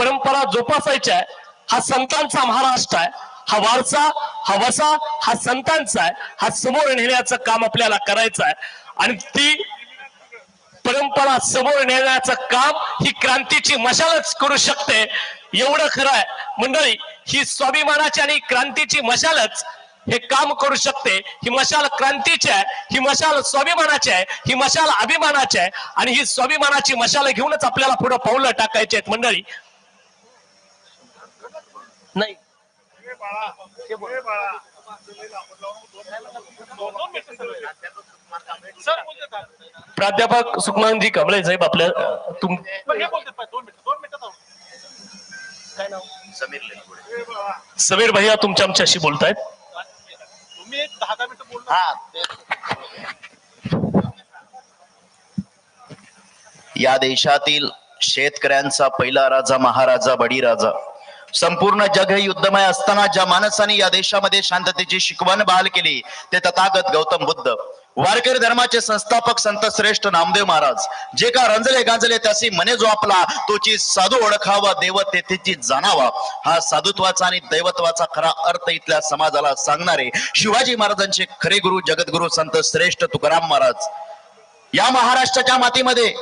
परंपरा जोपासायच्या आहे हा संतांचा महाराष्ट्र आहे हा वारसा हा वसा हा संतांचा आहे हा समोर नेण्याचं काम आपल्याला करायचं आहे. आणि ती परंपरा समोर नेण्याचं काम ही क्रांतीची मशालच करू शकते. एवढं खरं आहे. मंडळी ही स्वाभिमानाची आणि क्रांतीची मशालच हे काम करू शकते. ही मशाल क्रांतीची आहे ही मशाल स्वाभिमानाची आहे ही मशाल अभिमानाची आहे. आणि ही स्वाभिमानाची मशाल घेऊनच आपल्याला पुढे पावलं टाकायची आहेत मंडळी. नाही. प्राध्यापक सुखमानजी कमळे साहेब आपल्या तुम समीर भैया तुमच्या आमच्याशी बोलतायत. तुम्ही दहा दहा मिनिटं या देशातील शेतकऱ्यांचा पहिला राजा महाराजा बळीराजा संपूर्ण जग हे युद्धमय असताना ज्या माणसाने या देशामध्ये शांततेची शिकवण बहाल केली ते तथागत गौतम बुद्ध. वारकरी धर्माचे संस्थापक संत श्रेष्ठ नामदेव महाराज जे का रंजले गांजले त्यासी मने जो आपला तोची साधू ओळखावा देव तेथेची जाणावा. हा साधुत्वाचा आणि दैवत्वाचा खरा अर्थ इथल्या समाजाला सांगणारे शिवाजी महाराजांचे खरे गुरु जगद्गुरु संत श्रेष्ठ तुकाराम महाराज. या महाराष्ट्राच्या मातीमध्ये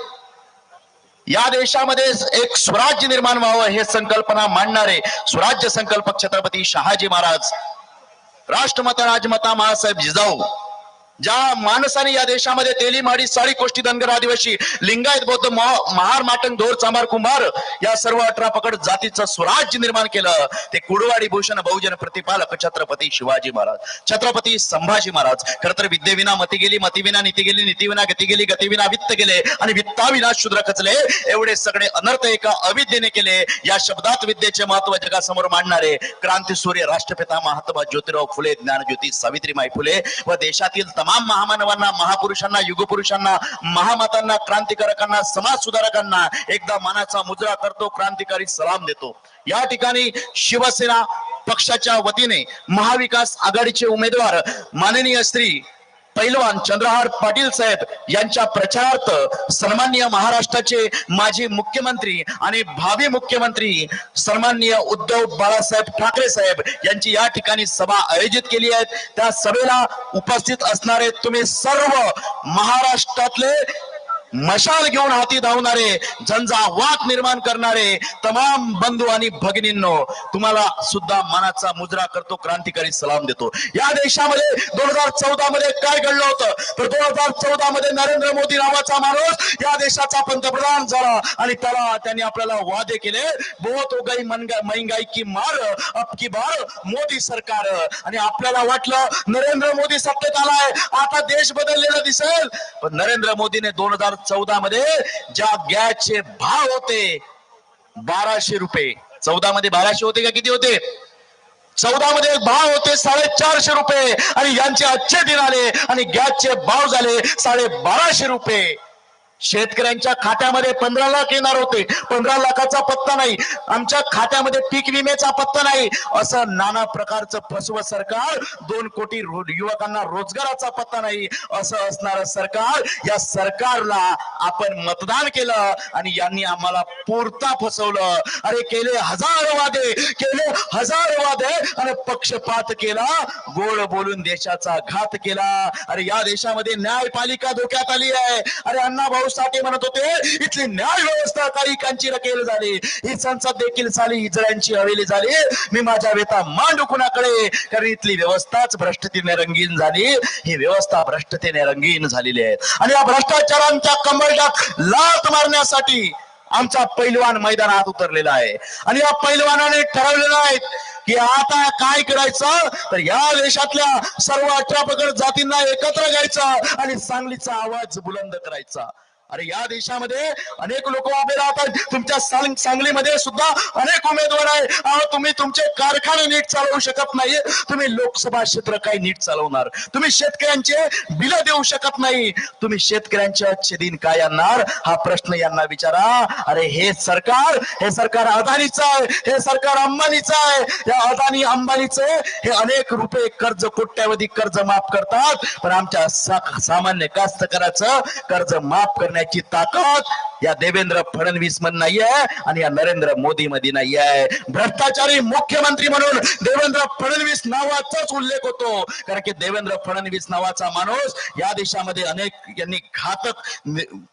या देशामध्ये एक स्वराज्य निर्माण व्हावं हे संकल्पना मांडणारे स्वराज्य संकल्पक छत्रपती शहाजी महाराज. राष्ट्रमत राजमाता महासाहेब जिजाऊ. ज्या माणसाने या देशामध्ये तेली माडी साडी कोष्टी धनगर आदिवासी लिंगायत बौद्ध महा- महार माटंग धोर चांभार कुंभार या सर्व अठरा पकड जातीचं स्वराज्य निर्माण केलं. ते कुडवाडी भूषण बहुजन प्रतिपालक छत्रपती शिवाजी महाराज छत्रपती संभाजी महाराज. खर तर विद्येविना मती गेली मतीविना नीती गेली नीतीविना गती गेली गतीविना वित्त गेले आणि वित्ताविना शूद्र खचले. एवढे सगळे अनर्थ एका अविद्येने केले. या शब्दात विद्येचे महत्त्व जगासमोर मांडणारे क्रांती सूर्य राष्ट्रपिता महात्मा ज्योतिराव फुले ज्ञानज्योती सावित्रीमाई फुले व देशातील तमाम महामानवांना महापुरुषांना युगपुरुषांना महामातांना क्रांतिकारकांना समाज सुधारकांना एकदा मानाचा मुजरा करतो क्रांतिकारी सलाम देतो. या ठिकाणी शिवसेना पक्षाच्या वतीने महाविकास आघाडीचे उमेदवार माननीय श्री पैलवान चंद्रहार पाटील साहेब यांच्या प्रचारार्थ सन्माननीय महाराष्ट्राचे माजी मुख्यमंत्री आणि भावी मुख्यमंत्री सन्माननीय उद्धव बाळासाहेब ठाकरे साहेब यांची या ठिकाणी सभा आयोजित केली आहे. त्या सभेला उपस्थित असणारे तुम्ही सर्व महाराष्ट्रातले मशाल घेऊन हाती धावणारे झंझावात निर्माण करणारे तमाम बंधू आणि भगिनींनो तुम्हाला सुद्धा मनाचा मुजरा करतो क्रांतिकारी सलाम देतो. या देशामध्ये दोन हजार चौदा मध्ये काय घडलं होतं? तर दोन हजार चौदा मध्ये नरेंद्र मोदी नावाचा माणूस या देशाचा पंतप्रधान झाला आणि त्याला त्यांनी आपल्याला वादे केले. बहुत हो गई मनगा- महंगाई की मार अब की बार मोदी सरकार. आणि आपल्याला वाटलं नरेंद्र मोदी सत्तेत आलाय आता देश बदललेला दिसेल. पण नरेंद्र मोदीने दोन हजार चौदा मध्ये ज्या गॅसचे भाव होते बाराशे रुपये. चौदा मध्ये बाराशे होते का किती होते? चौदा मध्ये भाव होते साडेचारशे रुपये. आणि यांचे आजचे दिन आले आणि गॅसचे भाव झाले साडे बाराशे रुपये. शेतकऱ्यांच्या खात्यामध्ये पंधरा लाख येणार होते. पंधरा लाखाचा पत्ता नाही. आमच्या खात्यामध्ये पीक विम्याचा पत्ता नाही. असं नाना प्रकारचं फसवं सरकार दोन कोटी रो- युवकांना रोजगाराचा पत्ता नाही. असं असणार सरकार या सरकारला आपण मतदान केलं आणि यांनी आम्हाला पुरता फसवलं. अरे केले हजार वादे केले हजार वादे आणि पक्षपात केला गोड बोलून देशाचा घात केला. अरे या देशामध्ये न्यायपालिका धोक्यात आली आहे. अरे अण्णा भाऊ साठे म्हणत होते इथली न्याय व्यवस्था काही कांची रकेल झाली. ही संसद देखील झाली इजरायांची हवेली झाली. मी माझ्या वेता मांडू कुणाकडे? कारण इथली व्यवस्थाच भ्रष्टतेने रंगीन झाली. ही व्यवस्था भ्रष्टतेने रंगीन झालेली आहे. आणि या भ्रष्टाचारांच्या कमरडात लात मारण्यासाठी आमचा पैलवान मैदानात उतरलेला आहे. आणि या पैलवानाने ठरवलेलं आहे की आता काय करायचं? तर या देशातल्या सर्व अठरा पगड जातींना एकत्र घ्यायचं आणि सांगलीचा आवाज बुलंद करायचा. अरे या देशामध्ये अनेक लोक उभे राहतात. तुमच्या सांगलीमध्ये सुद्धा अनेक उमेदवार आहे तुम्ही तुमचे कारखाने नीट चालवू शकत नाही. तुम्ही लोकसभा क्षेत्र काही नीट चालवणार. तुम्ही शेतकऱ्यांचे बिल देऊ शकत नाही. तुम्ही शेतकऱ्यांचे अच्छे दिन काय आणणार? हा प्रश्न यांना विचारा. अरे हे सरकार हे सरकार अदानीचं आहे. हे सरकार अंबानीचं आहे. या अदानी अंबानीचे हे अनेक रुपये कर्ज कोट्यावधी कर्ज माफ करतात. पण आमच्या सामान्य कास्तकाराचं कर्ज माफ करण्याची करण्याची ताकद या देवेंद्र फडणवीसमध्ये नाहीये आणि या नरेंद्र मोदी मध्ये नाहीये. भ्रष्टाचारी मुख्यमंत्री म्हणून देवेंद्र फडणवीस नावाचाच उल्लेख होतो. कारण की देवेंद्र फडणवीस नावाचा माणूस या देशामध्ये अनेक यांनी घातक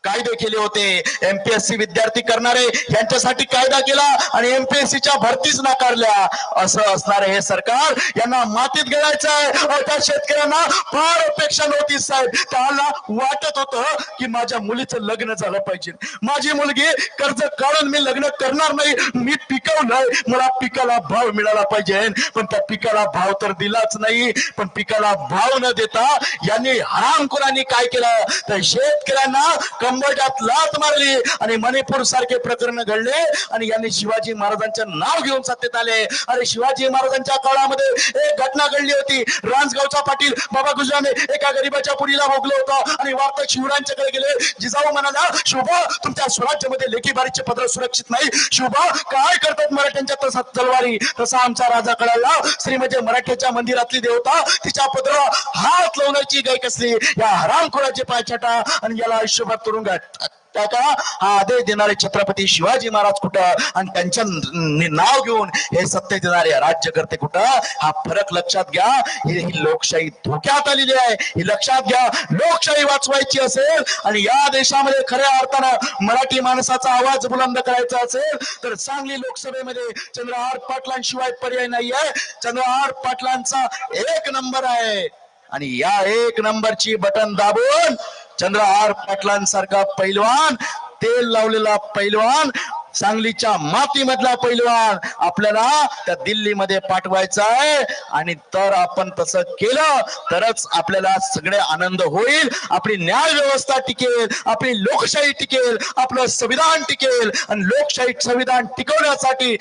कायदे केले होते. एमपीएससी विद्यार्थी करणारे यांच्यासाठी कायदा केला आणि एमपीएससी च्या भरतीच नाकारल्या. असं असणारे हे सरकार यांना मातीत गेलायचं आहे त्या शेतकऱ्यांना फार अपेक्षा नव्हती साहेब. त्याला वाटत होतं की माझ्या मुलीचं माझं लग्न झालं पाहिजे. माझी मुलगी कर्ज काढून मी लग्न करणार नाही मी पिकवलंय मला पिकाला भाव मिळाला पाहिजे. पण त्या पिकाला भाव तर दिलाच नाही. पण पिकाला भाव न देता यांनी हरामखोरांनी काय केलं? तर शेतकऱ्यांना कंबरट्यात लात मारली आणि मणिपूर सारखे प्रकरण घडले आणि यांनी शिवाजी महाराजांचं नाव घेऊन सत्तेत आले. अरे शिवाजी महाराजांच्या काळामध्ये एक घटना घडली होती. रांजगावचा पाटील बाबा गुजराने एका गरीबाच्या पुरीला भोगलं होतं आणि वार्ता शिवरायांच्याकडे गेले. जिजाऊ म्हणाला शोभा तुमच्या स्वराज्यामध्ये लेखीबारीचे पत्र सुरक्षित नाही. शुभा काय करतात मराठ्यांच्या तसा तलवारी तसा आमचा राजा कळाला. श्री म्हणजे मराठ्याच्या मंदिरातली देवता तिच्या पत्र हात लावण्याची गाय कसली? या हरामखोराचे पायछटा आणि याला आयुष्यभर तुरुंगात त्या का हा आदेश देणारे छत्रपती शिवाजी महाराज कुठं? आणि त्यांच्या नाव घेऊन हे सत्य देणारे राज्यकर्ते कुठं? हा फरक लक्षात घ्या. ही लोकशाही धोक्यात आलेली आहे. ही लक्षात घ्या. लोकशाही वाचवायची असेल आणि या देशामध्ये खऱ्या अर्थानं मराठी माणसाचा आवाज बुलंद करायचा असेल तर सांगली लोकसभेमध्ये चंद्रहार पाटलांशिवाय पर्याय नाहीये. चंद्रहार पाटलांचा एक नंबर आहे. आणि या एक नंबरची बटन दाबून चंद्र आर पाटलांसारखा पैलवान तेल लावलेला पैलवान सांगलीच्या मातीमधला पैलवान आपल्याला त्या दिल्लीमध्ये पाठवायचा आहे. आणि तर आपण तसं केलं तरच आपल्याला सगळे आनंद होईल. आपली न्याय व्यवस्था टिकेल आपली लोकशाही टिकेल आपलं संविधान टिकेल. आणि लोकशाही संविधान टिकवण्यासाठी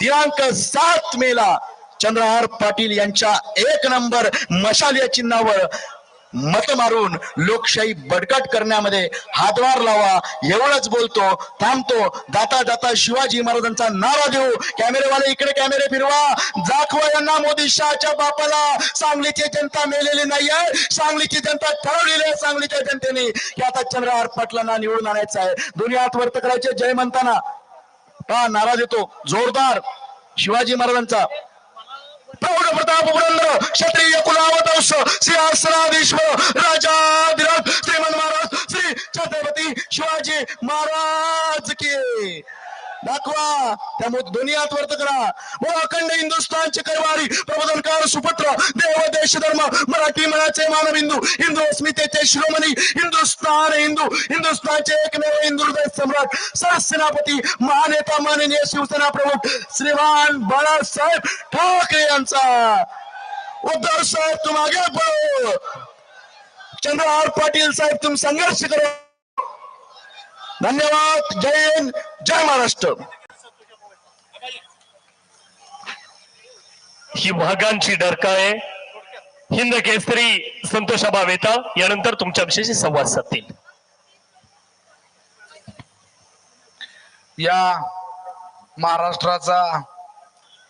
दिनांक सात मेला चंद्रहार पाटील यांच्या एक नंबर मशाल या चिन्हावर मत मारून लोकशाही बडकट करण्यामध्ये हातभार लावा एवढंच बोलतो थांबतो. जाता जाता शिवाजी महाराजांचा नारा देऊ. कॅमेरेवाले इकडे कॅमेरे फिरवा. दाखवा यांना मोदी शहाच्या बापाला. सांगलीची जनता मेलेली नाहीये. सांगलीची जनता ठरवलेली आहे सांगलीच्या जनतेने. की आता चंद्रहार पाटलांना निवडून आणायचं आहे. दोन्ही हात वर्त करायचे जय म्हणताना. हा नारा देतो. जोरदार. शिवाजी महाराजांचा. प्रौढ प्रताप पुरंदर क्षत्रिय कुलावतंश श्री राजाधिराज श्रीमंत महाराज श्री छत्रपती शिवाजी महाराज की. दाखवा. त्यामुळे दोन्ही हात वर्त करा. व अखंड हिंदुस्थानचे करवारी प्रबोधनकार सुपुत्र देव देश धर्म मराठी मनाचे मानव हिंदू हिंदू अस्मितेचे शिरोमणी हिंदुस्थान हिंदू हिंदुस्थानचे एकमेव हिंदू हृदय सम्राट सरसेनापती महानेता माननीय शिवसेना प्रमुख श्रीमान बाळासाहेब ठाकरे यांचा. उद्धव साहेब तुम आगे बढ़ो चंद्रहार पाटील साहेब तुम संघर्ष करो. धन्यवाद. जय हिंद जय महाराष्ट्र. ही वाघांची डरका आहे. हिंद केसरी संतोषाबा वेता यानंतर तुमच्या विषयी संवाद साधतील. या महाराष्ट्राचा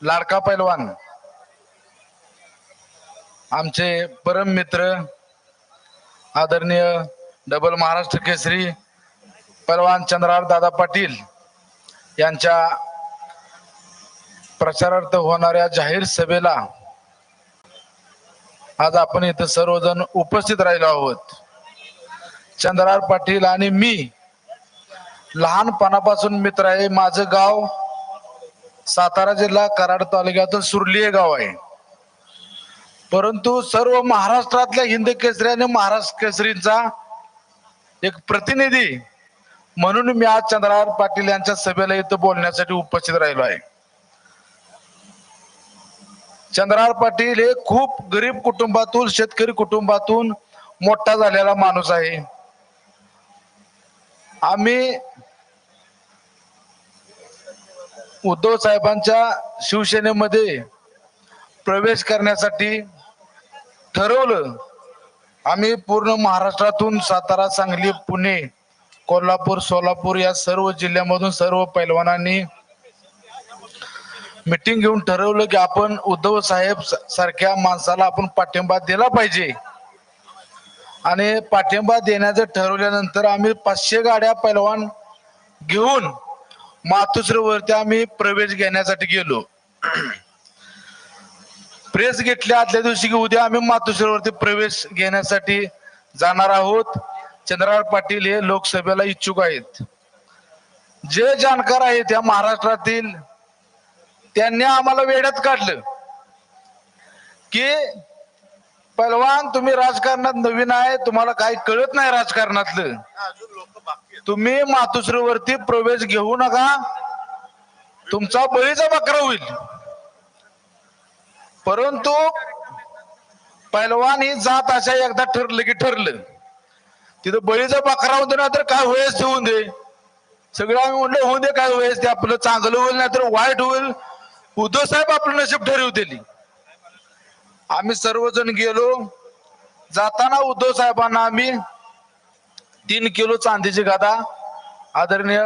लाडका पैलवान आमचे परम मित्र आदरणीय डबल महाराष्ट्र केसरी पलवान चंद्रहार दादा पाटील यांच्या प्रचारार्थ होणाऱ्या जाहीर सभेला आज आपण इथं सर्वजण उपस्थित राहिलो आहोत. चंद्रहार पाटील आणि मी लहानपणापासून मित्र आहे. माझं गाव सातारा जिल्हा कराड तालुक्यातून सुरली हे गाव आहे. परंतु सर्व महाराष्ट्रातल्या हिंद केसरी आणि महाराष्ट्र केसरींचा एक प्रतिनिधी म्हणून मी आज चंद्रहार पाटील यांच्या सभेला इथं बोलण्यासाठी उपस्थित राहिलो आहे. चंद्रहार पाटील हे खूप गरीब कुटुंबातून शेतकरी कुटुंबातून मोठा झालेला माणूस आहे. आम्ही उद्धव साहेबांच्या शिवसेनेमध्ये प्रवेश करण्यासाठी ठरवलं. आम्ही पूर्ण महाराष्ट्रातून सातारा सांगली पुणे कोल्हापूर सोलापूर या सर्व जिल्ह्यामधून सर्व पैलवानांनी मिटिंग घेऊन ठरवलं की आपण उद्धव साहेब स- सारख्या माणसाला आपण पाठिंबा दिला पाहिजे. आणि पाठिंबा देण्याचं ठरवल्यानंतर आम्ही पाचशे गाड्या पैलवान घेऊन मातोश्रीवरती आम्ही प्रवेश घेण्यासाठी गेलो. प्रेस घेतल्या आदल्या दिवशी की उद्या आम्ही मातोश्रीवरती प्रवेश घेण्यासाठी जाणार आहोत. चंद्रकांत पाटील हे लोकसभेला इच्छुक आहेत. जे जाणकार आहेत या महाराष्ट्रातील त्यांनी आम्हाला वेड्यात काढलं. की पहलवान तुम्ही राजकारणात नवीन आहे तुम्हाला काही कळत नाही राजकारणातलं. तुम्ही मातोश्रीवरती प्रवेश घेऊ नका. तुमचा बळीचा बकरा होईल. परंतु पैलवान ही जात अशा एकदा ठरलं की ठरलं. तिथं बळीचा बकरा होतो ना तर काय वयस होऊन दे. सगळं आम्ही म्हणलं होऊन दे काय वयस ते आपलं चांगलं होईल नाही तर वाईट होईल. उद्धव साहेब आपलं नशीब ठरवतेली. आम्ही सर्वजण गेलो. जाताना उद्धव साहेबांना आम्ही तीन किलो चांदीची गादा आदरणीय